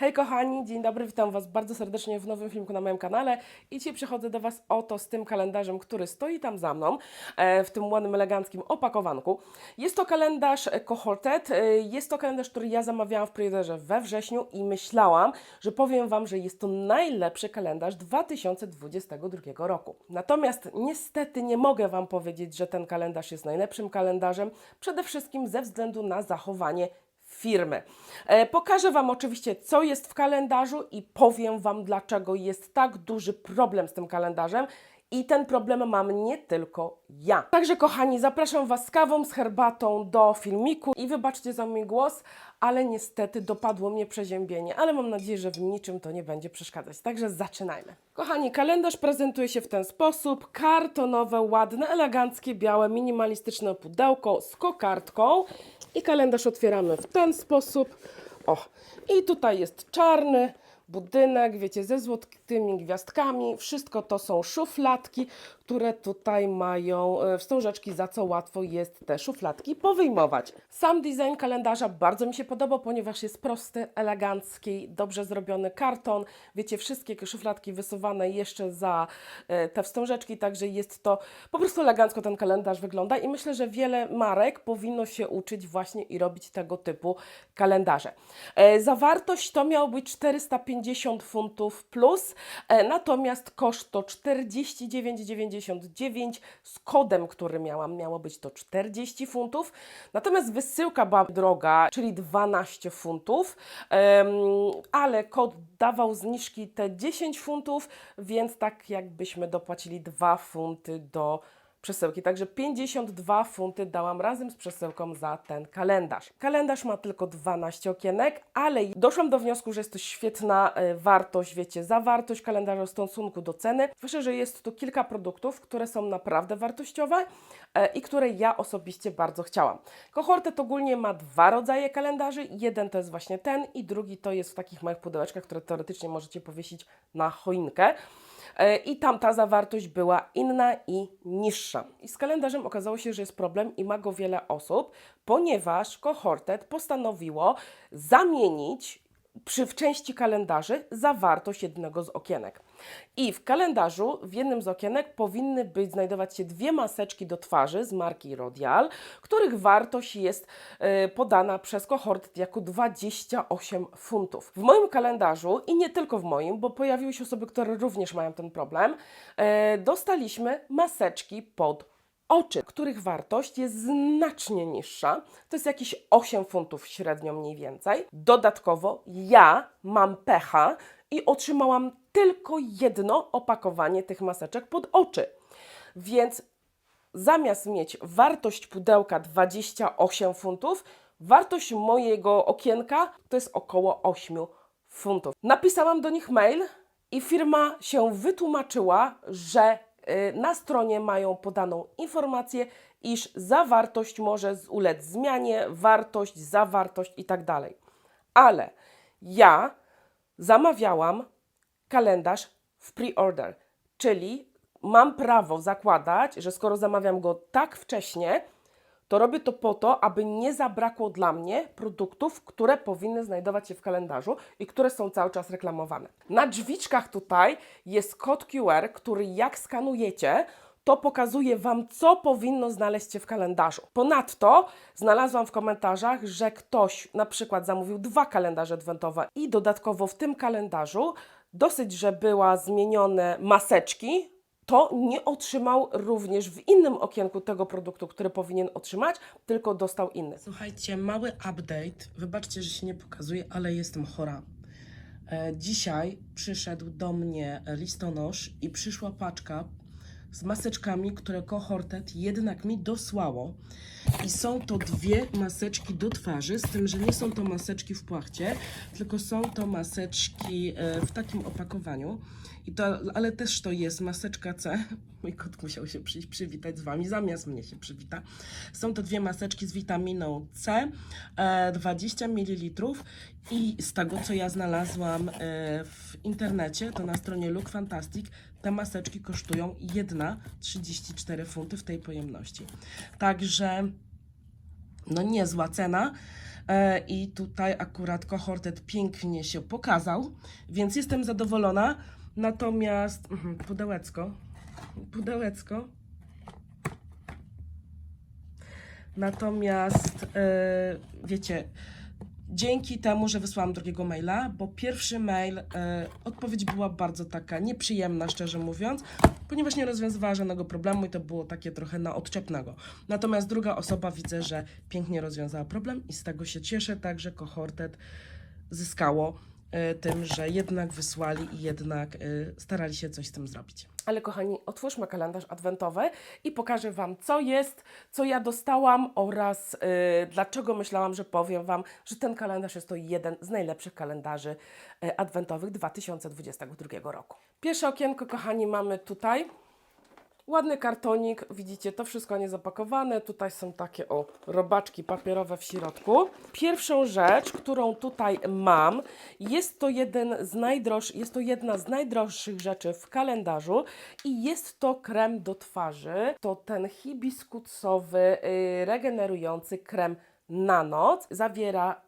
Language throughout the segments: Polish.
Hej kochani, dzień dobry, witam Was bardzo serdecznie w nowym filmku na moim kanale i dzisiaj przychodzę do Was oto z tym kalendarzem, który stoi tam za mną, e, w tym ładnym, eleganckim opakowanku. Jest to kalendarz Cohorted, e, jest to kalendarz, który ja zamawiałam w preorderze we wrześniu i myślałam, że powiem Wam, że jest to najlepszy kalendarz 2022 roku. Natomiast niestety nie mogę Wam powiedzieć, że ten kalendarz jest najlepszym kalendarzem, przede wszystkim ze względu na zachowanie firmy. E, pokażę Wam oczywiście, co jest w kalendarzu i powiem Wam, dlaczego jest tak duży problem z tym kalendarzem. I ten problem mam nie tylko ja. Także, kochani, zapraszam Was z kawą, z herbatą do filmiku i wybaczcie za mój głos, ale niestety dopadło mnie przeziębienie, ale mam nadzieję, że w niczym to nie będzie przeszkadzać. Także zaczynajmy. Kochani, kalendarz prezentuje się w ten sposób: kartonowe, ładne, eleganckie, białe, minimalistyczne pudełko z kokardką i kalendarz otwieramy w ten sposób. O, i tutaj jest czarny budynek, wiecie, ze złotymi gwiazdkami. Wszystko to są szufladki, które tutaj mają e, wstążeczki, za co łatwo jest te szufladki powyjmować. Sam design kalendarza bardzo mi się podobał, ponieważ jest prosty, elegancki, dobrze zrobiony karton. Wiecie, wszystkie szufladki wysuwane jeszcze za e, te wstążeczki, także jest to po prostu elegancko ten kalendarz wygląda i myślę, że wiele marek powinno się uczyć właśnie i robić tego typu kalendarze. E, Zawartość to miało być 450 funtów plus, natomiast koszt to 49,99 z kodem, który miałam, miało być to 40 funtów, natomiast wysyłka była droga, czyli 12 funtów, ale kod dawał zniżki te 10 funtów, więc tak jakbyśmy dopłacili 2 funty do przesyłki. Także 52 funty dałam razem z przesyłką za ten kalendarz. Kalendarz ma tylko 12 okienek, ale doszłam do wniosku, że jest to świetna e, wartość, wiecie, zawartość kalendarza w stosunku do ceny. Myślę, że jest tu kilka produktów, które są naprawdę wartościowe e, i które ja osobiście bardzo chciałam. Kohortet ogólnie ma dwa rodzaje kalendarzy. Jeden to jest właśnie ten i drugi to jest w takich małych pudełeczkach, które teoretycznie możecie powiesić na choinkę. E, I tam ta zawartość była inna i niższa. I z kalendarzem okazało się, że jest problem i ma go wiele osób, ponieważ Cohortet postanowiło zamienić przy w części kalendarzy zawartość jednego z okienek. I w kalendarzu w jednym z okienek powinny być znajdować się dwie maseczki do twarzy z marki Rodial, których wartość jest e, podana przez Cohort jako 28 funtów. W moim kalendarzu i nie tylko w moim, bo pojawiły się osoby, które również mają ten problem, e, dostaliśmy maseczki pod oczy, których wartość jest znacznie niższa. To jest jakieś 8 funtów średnio mniej więcej. Dodatkowo ja mam pecha i otrzymałam tylko jedno opakowanie tych maseczek pod oczy. Więc zamiast mieć wartość pudełka 28 funtów, wartość mojego okienka to jest około 8 funtów. Napisałam do nich mail i firma się wytłumaczyła, że na stronie mają podaną informację, iż zawartość może ulec zmianie, wartość, zawartość i tak dalej. Ale ja zamawiałam kalendarz w pre-order, czyli mam prawo zakładać, że skoro zamawiam go tak wcześnie, to robię to po to, aby nie zabrakło dla mnie produktów, które powinny znajdować się w kalendarzu i które są cały czas reklamowane. Na drzwiczkach tutaj jest kod QR, który jak skanujecie, to pokazuje Wam, co powinno znaleźć się w kalendarzu. Ponadto znalazłam w komentarzach, że ktoś na przykład zamówił dwa kalendarze adwentowe i dodatkowo w tym kalendarzu dosyć, że była zmienione maseczki, to nie otrzymał również w innym okienku tego produktu, który powinien otrzymać, tylko dostał inny. Słuchajcie, mały update. Wybaczcie, że się nie pokazuje, ale jestem chora. E, Dzisiaj przyszedł do mnie listonosz i przyszła paczka z maseczkami, które Cohortet jednak mi dosłało. I są to dwie maseczki do twarzy, z tym, że nie są to maseczki w płachcie, tylko są to maseczki e, w takim opakowaniu. I to, ale też to jest maseczka C. Mój kot musiał się przyjść przywitać z Wami, zamiast mnie się przywita. Są to dwie maseczki z witaminą C, e, 20 ml i z tego, co ja znalazłam e, w internecie, to na stronie Look Fantastic, te maseczki kosztują jedna 34 funty w tej pojemności. Także no niezła cena. E, I tutaj akurat kohortet pięknie się pokazał, więc jestem zadowolona. Natomiast mhm, pudełecko, pudełecko. Natomiast e, wiecie, dzięki temu, że wysłałam drugiego maila, bo pierwszy mail, e, odpowiedź była bardzo taka nieprzyjemna, szczerze mówiąc, ponieważ nie rozwiązywała żadnego problemu i to było takie trochę na odczepnego. Natomiast druga osoba widzę, że pięknie rozwiązała problem i z tego się cieszę, także kohortet zyskało tym, że jednak wysłali i jednak e, starali się coś z tym zrobić. Ale kochani, otwórzmy kalendarz adwentowy i pokażę Wam, co jest, co ja dostałam oraz e, dlaczego myślałam, że powiem Wam, że ten kalendarz jest to jeden z najlepszych kalendarzy e, adwentowych 2022 roku. Pierwsze okienko, kochani, mamy tutaj. Ładny kartonik, widzicie, to wszystko niezapakowane. Tutaj są takie o robaczki papierowe w środku. Pierwszą rzecz, którą tutaj mam, jest to jeden z najdroższych, jest to jedna z najdroższych rzeczy w kalendarzu i jest to krem do twarzy. To ten hibiskusowy, yy, regenerujący krem na noc. Zawiera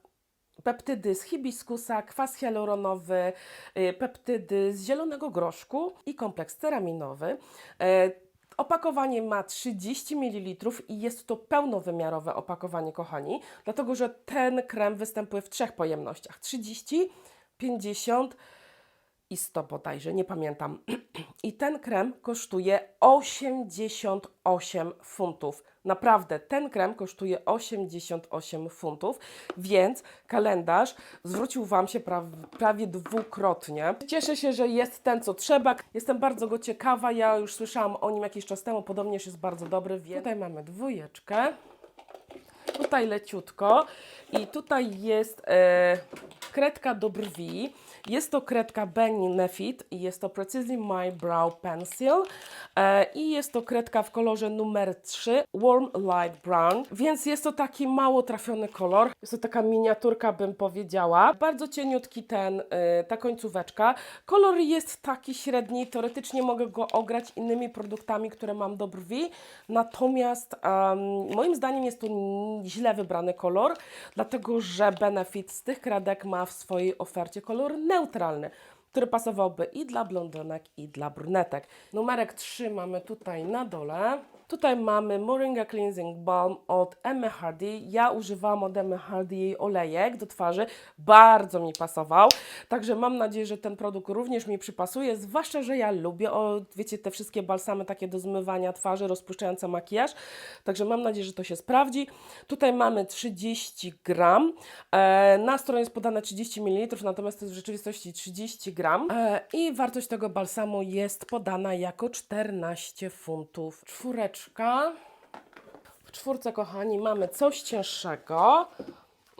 peptydy z hibiskusa, kwas hialuronowy, y, peptydy z zielonego groszku i kompleks ceraminowy. Opakowanie ma 30 ml i jest to pełnowymiarowe opakowanie, kochani, dlatego że ten krem występuje w trzech pojemnościach: 30, 50 i 100 bodajże, nie pamiętam. I ten krem kosztuje 88 funtów. Naprawdę, ten krem kosztuje 88 funtów, więc kalendarz zwrócił Wam się pra prawie dwukrotnie. Cieszę się, że jest ten, co trzeba. Jestem bardzo go ciekawa. Ja już słyszałam o nim jakiś czas temu. Podobnież jest bardzo dobry. Więc tutaj mamy dwójeczkę. Tutaj leciutko. I tutaj jest e, kredka do brwi. Jest to kredka Benefit i jest to Precisely My Brow Pencil. E, I jest to kredka w kolorze numer 3, Warm Light Brown. Więc jest to taki mało trafiony kolor. Jest to taka miniaturka, bym powiedziała. Bardzo cieniutki ten, e, ta końcóweczka. Kolor jest taki średni. Teoretycznie mogę go ograć innymi produktami, które mam do brwi. Natomiast em, moim zdaniem jest to źle wybrany kolor, dlatego że Benefit z tych kredek ma w swojej ofercie kolor neutralny, który pasowałby i dla blondynek, i dla brunetek. Numerek 3 mamy tutaj na dole. Tutaj mamy Moringa Cleansing Balm od Emmy Hardy. Ja używałam od Emmy Hardy jej olejek do twarzy. Bardzo mi pasował. Także mam nadzieję, że ten produkt również mi przypasuje. Zwłaszcza, że ja lubię, o, wiecie, te wszystkie balsamy takie do zmywania twarzy, rozpuszczające makijaż. Także mam nadzieję, że to się sprawdzi. Tutaj mamy 30 gram. E, na stronie jest podane 30 ml, natomiast to jest w rzeczywistości 30 gram. E, I wartość tego balsamu jest podana jako 14 funtów. Czwóreczka. W czwórce, kochani, mamy coś cięższego.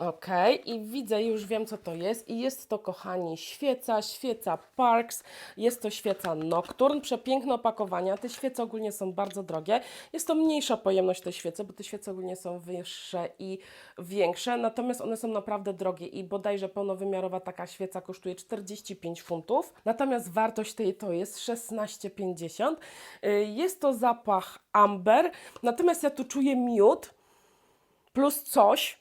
Ok, i widzę, już wiem co to jest. I jest to, kochani, świeca, świeca Parks. Jest to świeca Nocturne. Przepiękne opakowania. Te świece ogólnie są bardzo drogie. Jest to mniejsza pojemność tej świecy, bo te świece ogólnie są wyższe i większe. Natomiast one są naprawdę drogie i bodajże pełnowymiarowa taka świeca kosztuje 45 funtów. Natomiast wartość tej to jest 16,50. Y, Jest to zapach amber. Natomiast ja tu czuję miód plus coś.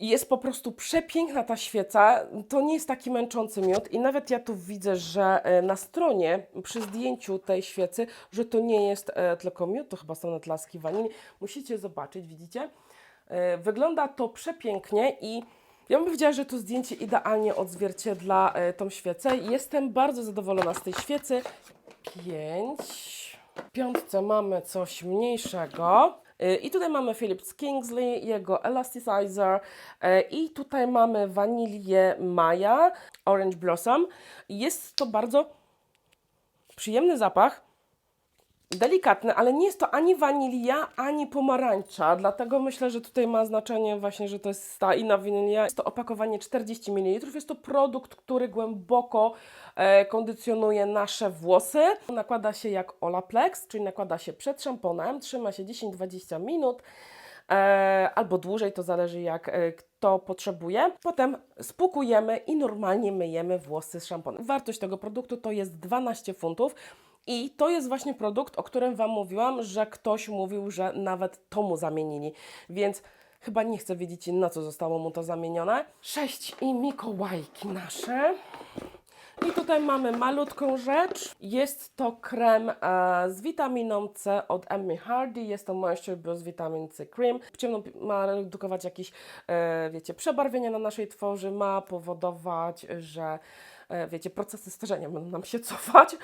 Jest po prostu przepiękna ta świeca. To nie jest taki męczący miód. I nawet ja tu widzę, że e, na stronie przy zdjęciu tej świecy, że to nie jest e, tylko miód, to chyba są natlaski wanilii. Musicie zobaczyć, widzicie? E, Wygląda to przepięknie i ja bym powiedziała, że to zdjęcie idealnie odzwierciedla tą świecę. Jestem bardzo zadowolona z tej świecy. Pięć. W piątce mamy coś mniejszego. I tutaj mamy Philips Kingsley, jego Elasticizer y, i tutaj mamy wanilię Maya, Orange Blossom. Jest to bardzo przyjemny zapach, delikatny, ale nie jest to ani wanilia, ani pomarańcza, dlatego myślę, że tutaj ma znaczenie właśnie, że to jest ta inna wanilia. Jest to opakowanie 40 ml, jest to produkt, który głęboko e, kondycjonuje nasze włosy. Nakłada się jak Olaplex, czyli nakłada się przed szamponem, trzyma się 10-20 minut, e, albo dłużej, to zależy jak e, kto potrzebuje. Potem spłukujemy i normalnie myjemy włosy z szamponem. Wartość tego produktu to jest 12 funtów. I to jest właśnie produkt, o którym Wam mówiłam, że ktoś mówił, że nawet to mu zamienili. Więc Chyba nie chcę wiedzieć, na co zostało mu to zamienione. Sześć i Mikołajki nasze. I tutaj mamy malutką rzecz. Jest to krem e, z witaminą C od Emmy Hardy. Jest to Moisture Boost Vitamin C Cream. Ciemno ma redukować jakieś, e, wiecie, przebarwienia na naszej twarzy. Ma powodować, że, wiecie, procesy starzenia będą nam się cofać.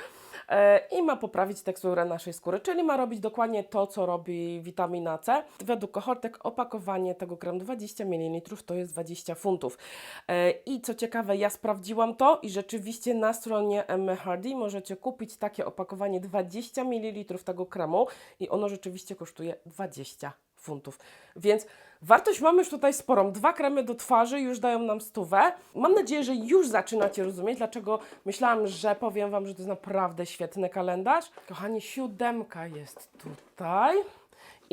E, I ma poprawić teksturę naszej skóry, czyli ma robić dokładnie to, co robi witamina C. Według kohortek opakowanie tego kremu 20 ml to jest 20 funtów. E, I co ciekawe, ja sprawdziłam to i rzeczywiście na stronie Emmy Hardy możecie kupić takie opakowanie 20 ml tego kremu i ono rzeczywiście kosztuje 20 funtów. Więc wartość mamy już tutaj sporą. Dwa kremy do twarzy już dają nam stówę. Mam nadzieję, że już zaczynacie rozumieć, dlaczego myślałam, że powiem Wam, że to jest naprawdę świetny kalendarz. Kochani, siódemka jest tutaj.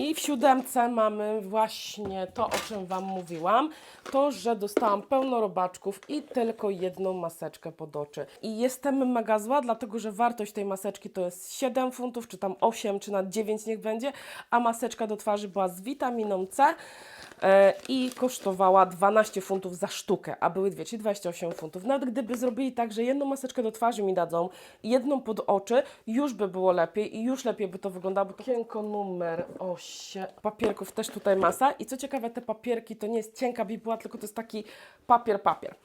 I w siódemce mamy właśnie to, o czym Wam mówiłam, to, że dostałam pełno robaczków i tylko jedną maseczkę pod oczy. I jestem mega zła, dlatego że wartość tej maseczki to jest 7 funtów, czy tam 8, czy na 9 niech będzie, a maseczka do twarzy była z witaminą C e, i kosztowała 12 funtów za sztukę, a były dwie, czyli 28 funtów. Nawet gdyby zrobili tak, że jedną maseczkę do twarzy mi dadzą jedną pod oczy, już by było lepiej i już lepiej by to wyglądało. Bo Okienko numer 8. Papierków też tutaj masa. I co ciekawe, te papierki to nie jest cienka bibuła, tylko to jest taki papier, papier.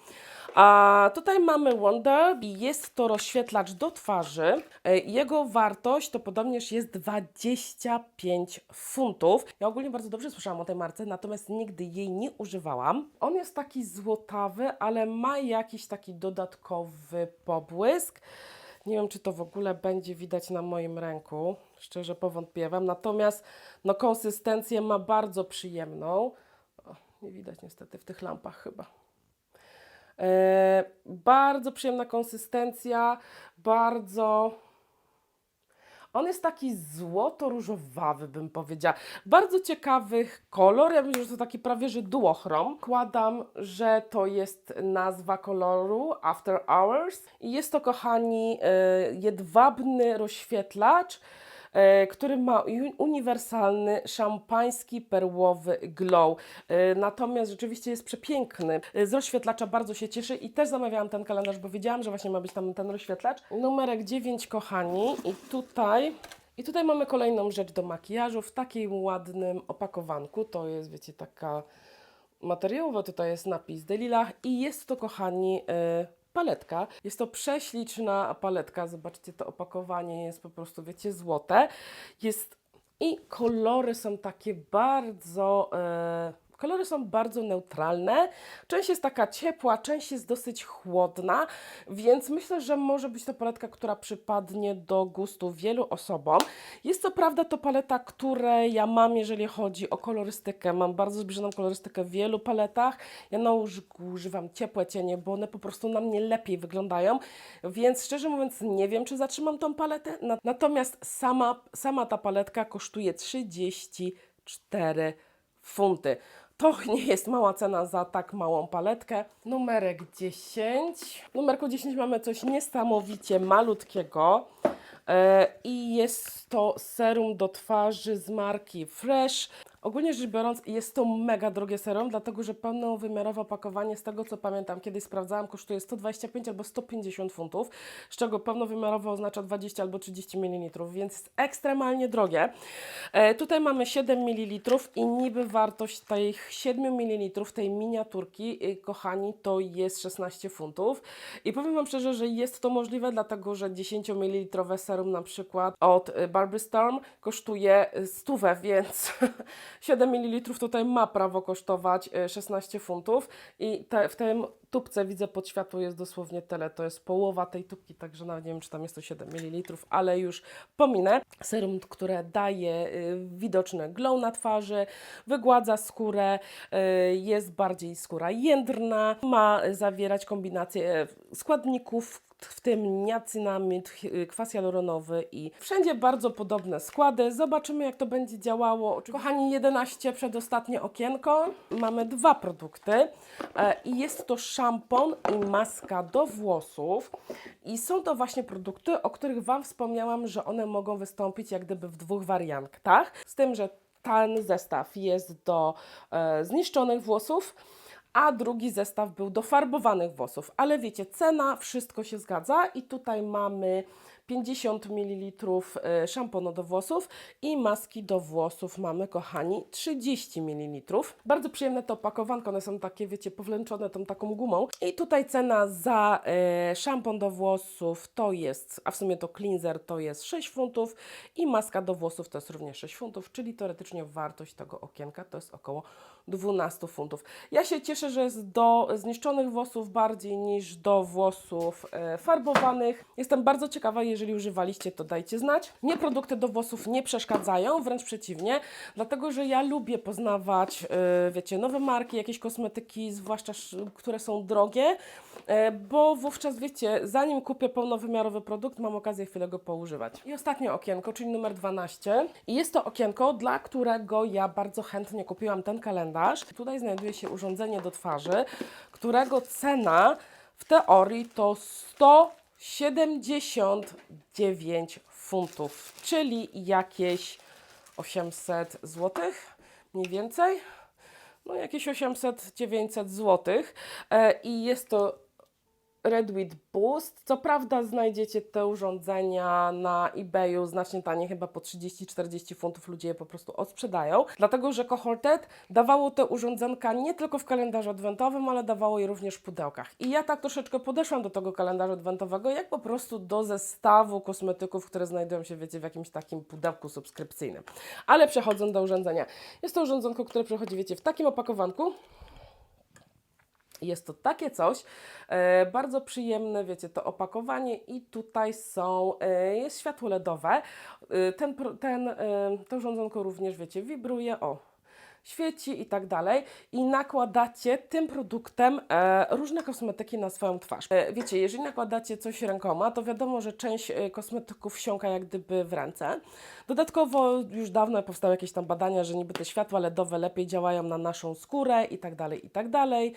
A tutaj mamy Wonder i jest to rozświetlacz do twarzy. E, Jego wartość to podobnież jest 25 funtów. Ja ogólnie bardzo dobrze słyszałam o tej marce, natomiast nigdy jej nie używałam. On jest taki złotawy, ale ma jakiś taki dodatkowy pobłysk. Nie wiem, czy to w ogóle będzie widać na moim ręku. Szczerze powątpiewam. Natomiast no, konsystencję ma bardzo przyjemną. O, nie widać niestety w tych lampach chyba. E, bardzo przyjemna konsystencja, bardzo. On jest taki złoto-różowawy, bym powiedziała. Bardzo ciekawy kolor. Ja myślę, że to taki prawie że duochrom. Kładam, że to jest nazwa koloru After Hours. I jest to, kochani, e, jedwabny rozświetlacz który ma uni- uniwersalny szampański perłowy glow. E, Natomiast rzeczywiście jest przepiękny. E, Z rozświetlacza bardzo się cieszę i też zamawiałam ten kalendarz, bo wiedziałam, że właśnie ma być tam ten rozświetlacz. Numerek 9, kochani. I tutaj i tutaj mamy kolejną rzecz do makijażu w takim ładnym opakowanku. To jest, wiecie, taka materiałowa, tutaj jest napis Delilach i jest to, kochani, paletka. Jest to prześliczna paletka. Zobaczcie, to opakowanie jest po prostu, wiecie, złote. Jest i kolory są takie bardzo. y, Kolory są bardzo neutralne. Część jest taka ciepła, część jest dosyć chłodna, więc myślę, że może być to paletka, która przypadnie do gustu wielu osobom. Jest co prawda to paleta, której ja mam, jeżeli chodzi o kolorystykę. Mam bardzo zbliżoną kolorystykę w wielu paletach. Ja na używam ciepłe cienie, bo one po prostu na mnie lepiej wyglądają, więc szczerze mówiąc nie wiem, czy zatrzymam tą paletę. Na- Natomiast sama, sama ta paletka kosztuje 34 funty. To nie jest mała cena za tak małą paletkę. Numerek 10. W numerku 10 mamy coś niesamowicie malutkiego. E, I jest to serum do twarzy z marki Fresh. Ogólnie rzecz biorąc, jest to mega drogie serum, dlatego że pełnowymiarowe opakowanie, z tego co pamiętam, kiedyś sprawdzałam, kosztuje 125 albo 150 funtów, z czego pełnowymiarowe oznacza 20 albo 30 ml, więc jest ekstremalnie drogie. E, tutaj mamy 7 ml i niby wartość tych 7 ml, tej miniaturki, y, kochani, to jest 16 funtów. I powiem Wam szczerze, że jest to możliwe, dlatego że 10 ml serum na przykład od y, Barbie Storm kosztuje y, stówę, więc 7 ml tutaj ma prawo kosztować y, 16 funtów i te, w tym tubce widzę pod światło jest dosłownie tyle, to jest połowa tej tubki, także nawet nie wiem, czy tam jest to 7 ml, ale już pominę. Serum, które daje y, widoczny glow na twarzy, wygładza skórę, y, jest bardziej skóra jędrna, ma zawierać kombinację y, składników, w tym niacynamid, ch- kwas hialuronowy i wszędzie bardzo podobne składy. Zobaczymy, jak to będzie działało. Kochani, 11 przedostatnie okienko. Mamy dwa produkty e, i jest to szampon i maska do włosów. I są to właśnie produkty, o których Wam wspomniałam, że one mogą wystąpić jak gdyby w dwóch wariantach. Z tym, że ten zestaw jest do e, zniszczonych włosów, a drugi zestaw był do farbowanych włosów. Ale wiecie, cena, wszystko się zgadza i tutaj mamy 50 ml e, szamponu do włosów i maski do włosów mamy, kochani, 30 ml. Bardzo przyjemne to opakowanko, one są takie, wiecie, powlęczone tą taką gumą. I tutaj cena za e, szampon do włosów to jest, a w sumie to cleanser to jest 6 funtów i maska do włosów to jest również 6 funtów, czyli teoretycznie wartość tego okienka to jest około 12 funtów. Ja się cieszę, że jest do zniszczonych włosów bardziej niż do włosów e, farbowanych. Jestem bardzo ciekawa, jeżeli używaliście, to dajcie znać. Mnie produkty do włosów nie przeszkadzają, wręcz przeciwnie, dlatego że ja lubię poznawać, e, wiecie, nowe marki, jakieś kosmetyki, zwłaszcza sz- które są drogie, e, bo wówczas, wiecie, zanim kupię pełnowymiarowy produkt, mam okazję chwilę go poużywać. I ostatnie okienko, czyli numer 12. I jest to okienko, dla którego ja bardzo chętnie kupiłam ten kalendarz. Tutaj znajduje się urządzenie do twarzy, którego cena w teorii to 179 funtów, czyli jakieś 800 zł, mniej więcej. No jakieś 800-900 zł. E, I jest to Redwit Boost. Co prawda znajdziecie te urządzenia na eBayu znacznie taniej, chyba po 30-40 funtów ludzie je po prostu odsprzedają. Dlatego, że Cohorted dawało te urządzenka nie tylko w kalendarzu adwentowym, ale dawało je również w pudełkach. I ja tak troszeczkę podeszłam do tego kalendarza adwentowego, jak po prostu do zestawu kosmetyków, które znajdują się, wiecie, w jakimś takim pudełku subskrypcyjnym. Ale przechodząc do urządzenia. Jest to urządzonko, które przychodzi, wiecie, w takim opakowanku. Jest to takie coś, e, bardzo przyjemne, wiecie, to opakowanie i tutaj są, e, jest światło LEDowe. E, ten, ten, e, to urządzonko również, wiecie, wibruje, o, świeci i tak dalej i nakładacie tym produktem e, różne kosmetyki na swoją twarz. E, wiecie, jeżeli nakładacie coś rękoma, to wiadomo, że część e, kosmetyków wsiąka jak gdyby w ręce. Dodatkowo już dawno powstały jakieś tam badania, że niby te światła LEDowe lepiej działają na naszą skórę i tak dalej, i tak dalej.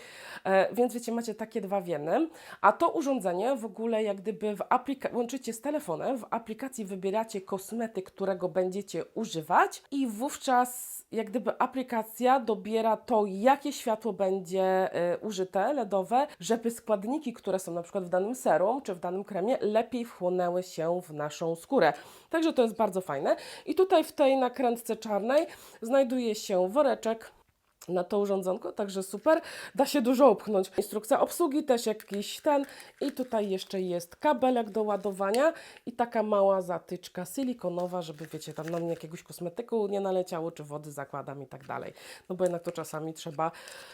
Więc wiecie, macie takie dwa w. A to urządzenie w ogóle jak gdyby w aplikacji, łączycie z telefonem, w aplikacji wybieracie kosmetyk, którego będziecie używać i wówczas jak gdyby aplikacja dobiera to, jakie światło będzie y, użyte, LEDowe, żeby składniki, które są na przykład w danym serum czy w danym kremie, lepiej wchłonęły się w naszą skórę. Także to jest bardzo fajne. I tutaj w tej nakrętce czarnej znajduje się woreczek na to urządzonko, także super. Da się dużo upchnąć. Instrukcja obsługi też jakiś ten i tutaj jeszcze jest kabelek do ładowania i taka mała zatyczka silikonowa, żeby wiecie, tam na mnie jakiegoś kosmetyku nie naleciało, czy wody zakładam i tak dalej. No bo jednak to czasami trzeba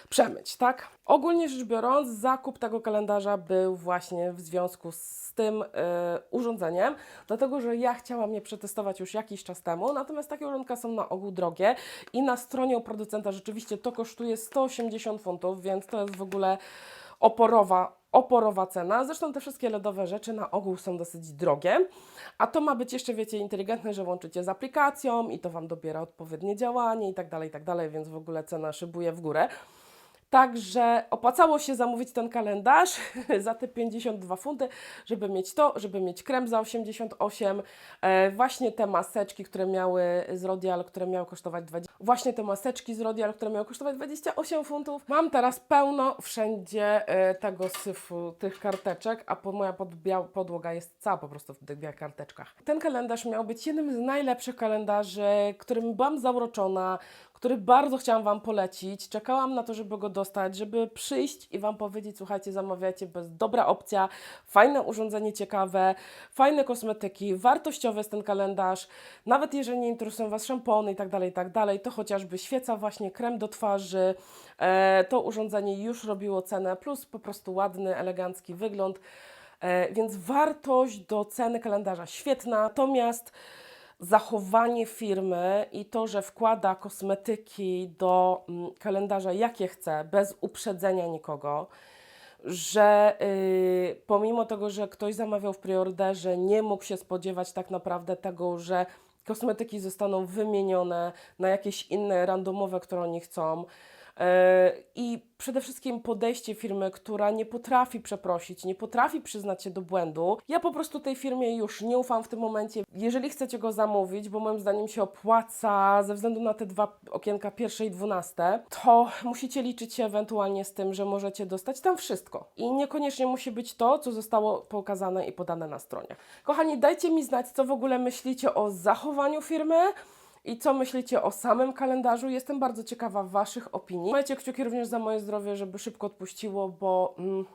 przemyć, tak? Ogólnie rzecz biorąc, zakup tego kalendarza był właśnie w związku z tym e, urządzeniem, dlatego że ja chciałam je przetestować już jakiś czas temu, natomiast takie urządka są na ogół drogie i na stronie u producenta rzeczywiście to kosztuje 180 funtów, więc to jest w ogóle oporowa, oporowa cena. Zresztą te wszystkie LEDowe rzeczy na ogół są dosyć drogie, a to ma być jeszcze, wiecie, inteligentne, że łączycie z aplikacją i to Wam dobiera odpowiednie działanie i tak dalej, i tak dalej, więc w ogóle cena szybuje w górę. Także opłacało się zamówić ten kalendarz za te 52 funty, żeby mieć to, żeby mieć krem za 88, e, właśnie te maseczki, które miały z Rodial, które miały kosztować 20, właśnie te maseczki z Rodial, które miały kosztować 28 funtów. Mam teraz pełno wszędzie e, tego syfu, tych karteczek, a moja podłoga jest cała po prostu w tych białych karteczkach. Ten kalendarz miał być jednym z najlepszych kalendarzy, którym byłam zauroczona, który bardzo chciałam Wam polecić. Czekałam na to, żeby go dostać, żeby przyjść i Wam powiedzieć, słuchajcie, zamawiajcie, bo jest dobra opcja, fajne urządzenie, ciekawe, fajne kosmetyki, wartościowy jest ten kalendarz. Nawet jeżeli nie interesują Was szampony i tak dalej, i tak dalej, to chociażby świeca właśnie, krem do twarzy, e, to urządzenie już robiło cenę, plus po prostu ładny, elegancki wygląd. E, więc wartość do ceny kalendarza świetna, natomiast zachowanie firmy i to, że wkłada kosmetyki do mm, kalendarza jakie chce, bez uprzedzenia nikogo, że y, pomimo tego, że ktoś zamawiał w preorderze, nie mógł się spodziewać tak naprawdę tego, że kosmetyki zostaną wymienione na jakieś inne randomowe, które oni chcą. E, I przede wszystkim podejście firmy, która nie potrafi przeprosić, nie potrafi przyznać się do błędu. Ja po prostu tej firmie już nie ufam w tym momencie. Jeżeli chcecie go zamówić, bo moim zdaniem się opłaca ze względu na te dwa okienka, pierwsze i dwunaste, to musicie liczyć się ewentualnie z tym, że możecie dostać tam wszystko. I niekoniecznie musi być to, co zostało pokazane i podane na stronie. Kochani, dajcie mi znać, co w ogóle myślicie o zachowaniu firmy. I co myślicie o samym kalendarzu? Jestem bardzo ciekawa Waszych opinii. Trzymajcie kciuki również za moje zdrowie, żeby szybko odpuściło, bo mm,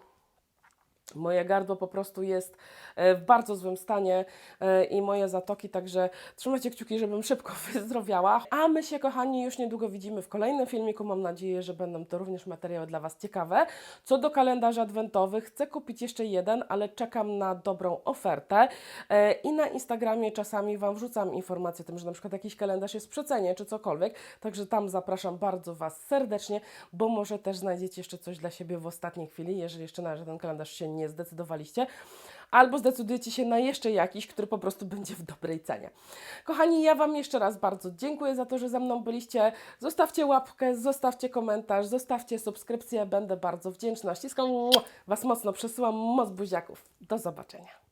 moje gardło po prostu jest e, w bardzo złym stanie e, i moje zatoki, także trzymajcie kciuki, żebym szybko wyzdrowiała. A my się, kochani, już niedługo widzimy w kolejnym filmiku. Mam nadzieję, że będą to również materiały dla Was ciekawe. Co do kalendarzy adwentowych, chcę kupić jeszcze jeden, ale czekam na dobrą ofertę. E, I na Instagramie czasami Wam wrzucam informacje o tym, że na przykład jakiś kalendarz jest w przecenie, czy cokolwiek. Także tam zapraszam bardzo Was serdecznie, bo może też znajdziecie jeszcze coś dla siebie w ostatniej chwili, jeżeli jeszcze na żaden kalendarz się nie zdecydowaliście. Albo zdecydujecie się na jeszcze jakiś, który po prostu będzie w dobrej cenie. Kochani, ja Wam jeszcze raz bardzo dziękuję za to, że ze mną byliście. Zostawcie łapkę, zostawcie komentarz, zostawcie subskrypcję. Będę bardzo wdzięczna. Ściskam Was mocno, przesyłam moc buziaków. Do zobaczenia.